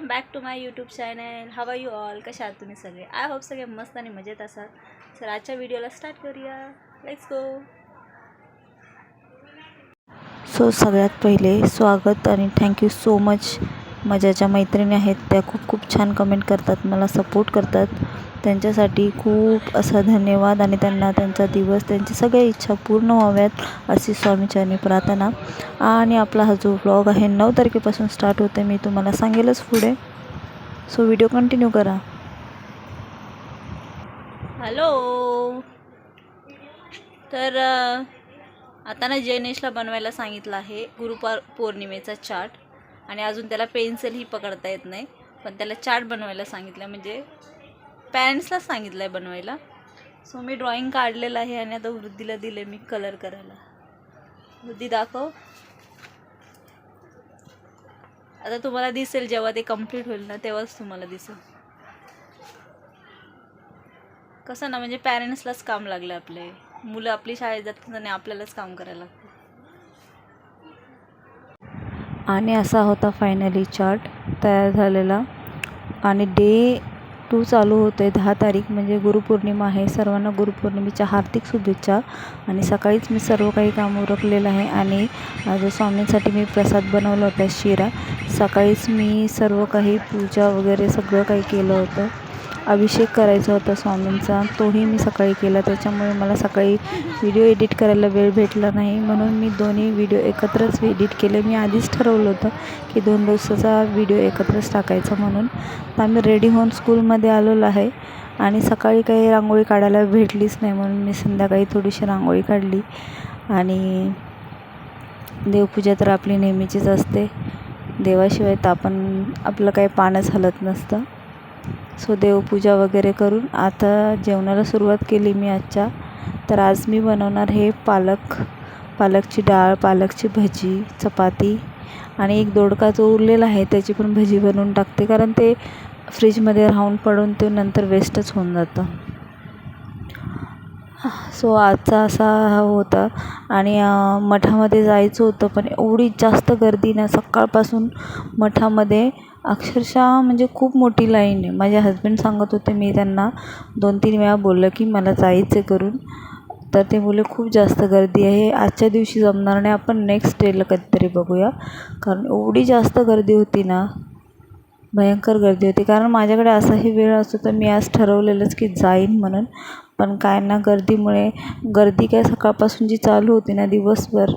Welcome back to my YouTube channel how are you all कशा आहात तुम्ही सगळे? आय होप सगळे मस्त आणि मजेत असाल. तर आजच्या व्हिडिओला स्टार्ट करूया. लेट्स गो सो सगळ्यात पहिले स्वागत आणि थँक्यू सो मच माझ्या ज्या मैत्रिणी आहेत त्या खूप खूप छान कमेंट करतात मला सपोर्ट करतात. त्यांच्यासाठी खूप असा धन्यवाद आणि त्यांना त्यांचा दिवस त्यांची सगळ्या इच्छा पूर्ण व्हाव्यात अशी स्वामीचरणी प्रार्थना. आणि आपला हा जो ब्लॉग आहे नऊ तारखेपासून स्टार्ट होते मी तुम्हाला सांगेलच पुढे. सो व्हिडिओ कंटिन्यू करा. हॅलो तर आता ना जैनेशला बनवायला सांगितलं आहे गुरुपार पौर्णिमेचा चार्ट आणि अजून त्याला पेन्सिलही पकडता येत नाही. पण त्याला चार्ट बनवायला सांगितलं म्हणजे पॅरेंट्सलाच सांगितलं आहे बनवायला. सो मी ड्रॉइंग काढलेलं आहे आणि आता वृद्धीला दिले मी कलर करायला. वृद्धी दाखव. आता तुम्हाला दिसेल जेव्हा ते कंप्लीट होईल ना तेव्हाच तुम्हाला दिसेल. कसं ना म्हणजे पॅरेंट्सलाच काम लागलं आपले. मुलं आपली शाळेत जातात आणि आपल्यालाच काम करायला लागतं. आणि असा होता फायनली चार्ट तयार झालेला. आणि डे टू चालू होते दहा तारीख म्हणजे गुरुपौर्णिमा आहे. सर्वांना गुरुपौर्णिमेच्या हार्दिक शुभेच्छा. आणि सकाळीच मी सर्व काही काम उरकलेलं आहे आणि माझ्या स्वामींसाठी मी प्रसाद बनवला होता शिरा. सकाळीच मी सर्व काही पूजा वगैरे सगळं काही केलं होतं. अभिषेक करायचा होता स्वामींचा तोही मी सकाळी केला. त्याच्यामुळे मला सकाळी व्हिडिओ एडिट करायला वेळ भेटला नाही. म्हणून मी दोन्ही व्हिडिओ एकत्रच एडिट केले. मी आधीच ठरवलं होतं की दोन दिवसाचा व्हिडिओ एकत्रच टाकायचा म्हणून. तर आम्ही रेडी होऊन स्कूलमध्ये आलेलो आहे. आणि सकाळी काही रांगोळी काढायला भेटलीच नाही म्हणून मी संध्याकाळी थोडीशी रांगोळी काढली. आणि देवपूजा तर आपली नेहमीचीच असते. देवाशिवाय तर आपण आपलं काही पानच हलत नसतं. सो देवपूजा वगैरे करून आता जेवणाला सुरुवात केली मी आजच्या. तर आज मी बनवणार हे पालक पालकची डाळ पालकची भजी चपाती आणि एक दोडका जो उरलेला आहे त्याची पण भजी बनवून टाकते कारण ते फ्रीजमध्ये राहून पडून ते नंतर वेस्टच होऊन जातं. सो आजचा असा हा होता आणि मठामध्ये जायचं होतं पण एवढी जास्त गर्दी ना सकाळपासून मठामध्ये अक्षरशः म्हणजे खूप मोठी लाईन आहे. माझे हजबंड सांगत होते मी त्यांना दोन तीन वेळा बोललं की मला जायचं आहे करून. तर ते बोलले खूप जास्त गर्दी आहे. आजच्या दिवशी जमणार नाही. आपण नेक्स्ट डेला कधीतरी बघूया. कारण एवढी जास्त गर्दी होती ना भयंकर गर्दी होती. कारण माझ्याकडे असाही वेळ असतो तर मी आज ठरवलेलंच की जाईन म्हणून. पण काय ना गर्दीमुळे गर्दी काय सकाळपासून जी चालू होती ना दिवसभर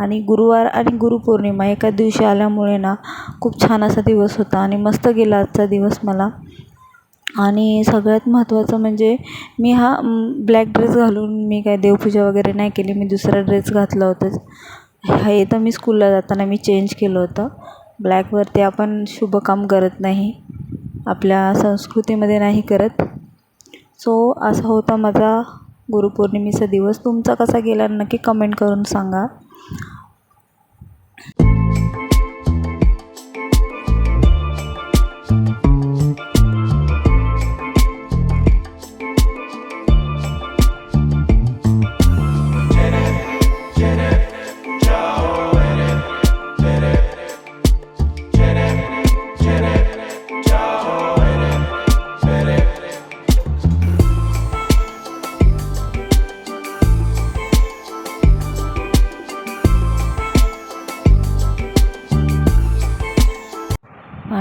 आणि गुरुवार आणि गुरुपौर्णिमा एका दिवशी आल्यामुळे ना खूप छान असा दिवस होता आणि मस्त गेला आजचा दिवस मला. आणि सगळ्यात महत्त्वाचं म्हणजे मी हा ब्लॅक ड्रेस घालून मी काय देवपूजा वगैरे नाही केली. मी दुसरा ड्रेस घातला होताच हे तर मी स्कूलला जाताना मी चेंज केलं होतं. ब्लॅकवरती आपण शुभ काम करत नाही. आपल्या संस्कृतीमध्ये नाही करत. सो असा होता माझा गुरुपौर्णिमेचा दिवस. तुमचा कसा गेला नक्की कमेंट करून सांगा.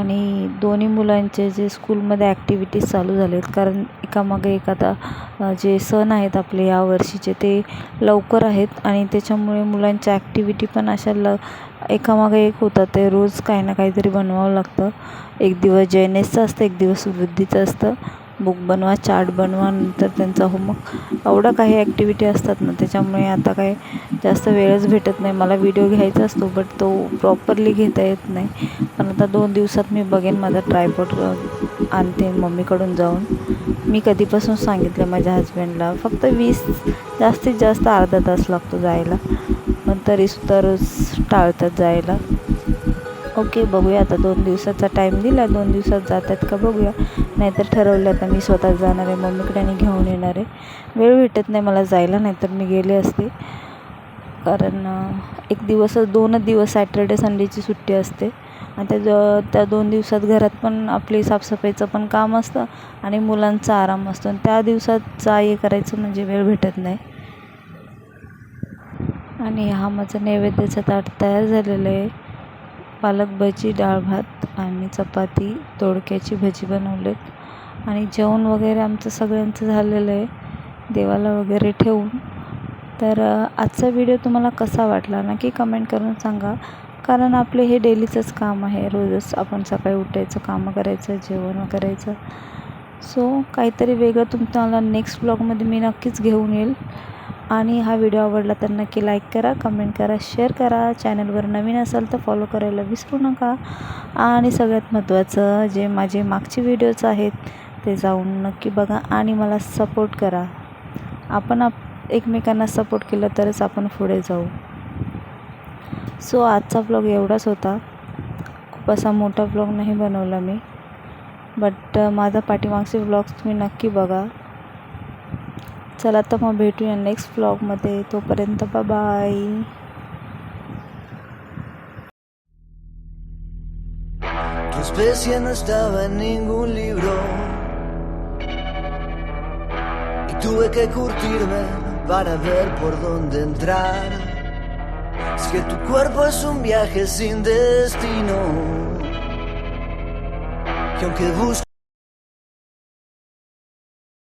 आणि दोन्ही मुलांचे जे स्कूलमध्ये ॲक्टिव्हिटीज चालू झाले आहेत कारण एकामागे एक आता जे सण आहेत आपले या वर्षीचे ते लवकर आहेत आणि त्याच्यामुळे मुलांच्या ॲक्टिव्हिटी पण अशा ल एकामागे एक होतात. ते रोज काही ना काहीतरी बनवावं लागतं. एक दिवस जयनेशचं असतं एक दिवस वृद्धीचं असतं. बुक बनवा चार्ट बनवा नंतर त्यांचा होमवर्क. एवढं काही ॲक्टिव्हिटी असतात ना त्याच्यामुळे आता काय जास्त वेळच भेटत नाही. मला व्हिडिओ घ्यायचा असतो बट तो प्रॉपरली घेता येत नाही. पण आता दोन दिवसात मी बघेन माझा ट्रायपॉट आणते मम्मीकडून जाऊन. मी कधीपासून सांगितलं माझ्या हजबंडला फक्त वीस जास्तीत जास्त अर्धा तास लागतो जायला. पण तरीसुद्धा रोज टाळतात जायला. ओके बघूया आता दोन दिवसाचा टाईम दिला दोन दिवसात जातात का बघूया. नाहीतर ठरवलं आता मी स्वतः जाणार आहे मम्मीकडे आणि घेऊन येणार आहे. वेळ भेटत नाही मला जायला नाहीतर मी गेले असते. कारण एक दिवस दोनच दिवस सॅटर्डे संडेची सुट्टी असते. आणि त्या ज त्या दोन दिवसात घरात पण आपली साफसफाईचं पण काम असतं आणि मुलांचा आराम असतो. आणि त्या दिवसात जा हे करायचं म्हणजे वेळ भेटत नाही. आणि हा माझा नैवेद्याचा ताट तयार झालेलं आहे. पालक भजी डाळ भात आणि चपाती दोडक्याची भजी बनवलेत. आणि जेवण वगैरे आमचं सगळ्यांचं झालेलं आहे. देवाला वगैरे ठेवून. तर आजचा व्हिडिओ तुम्हाला कसा वाटला? नक्की कमेंट करून सांगा. कारण आपले हे डेलीचंच काम आहे. रोजच आपण सकाळी उठायचं कामं करायचं जेवण करायचं. सो काहीतरी वेगळं तुम्हाला नेक्स्ट ब्लॉगमध्ये मी नक्कीच घेऊन येईल. आणि हा व्हिडिओ आवडला तर नक्की लाईक करा कमेंट करा शेअर करा. चॅनलवर नवीन असाल तर फॉलो करायला विसरू नका. आणि सगळ्यात महत्त्वाचं जे माझे मागचे व्हिडिओज आहेत ते जाऊन नक्की बघा आणि मला सपोर्ट करा. आपण आप एकमेकांना सपोर्ट केलं तरच आपण पुढे जाऊ. सो आजचा ब्लॉग एवढाच होता. खूप असा मोठा ब्लॉग नाही बनवला मी. बट माझा पाठीमागचे ब्लॉग्स तुम्ही नक्की बघा. चला तर मग भेटूया नेक्स्ट ब्लॉगमध्ये तोपर्यंत bye Tu especie no estaba en ningún libro. Y tuve que curtirme para ver por dónde entrar. Es que tu cuerpo es un viaje sin destino. Y aunque busco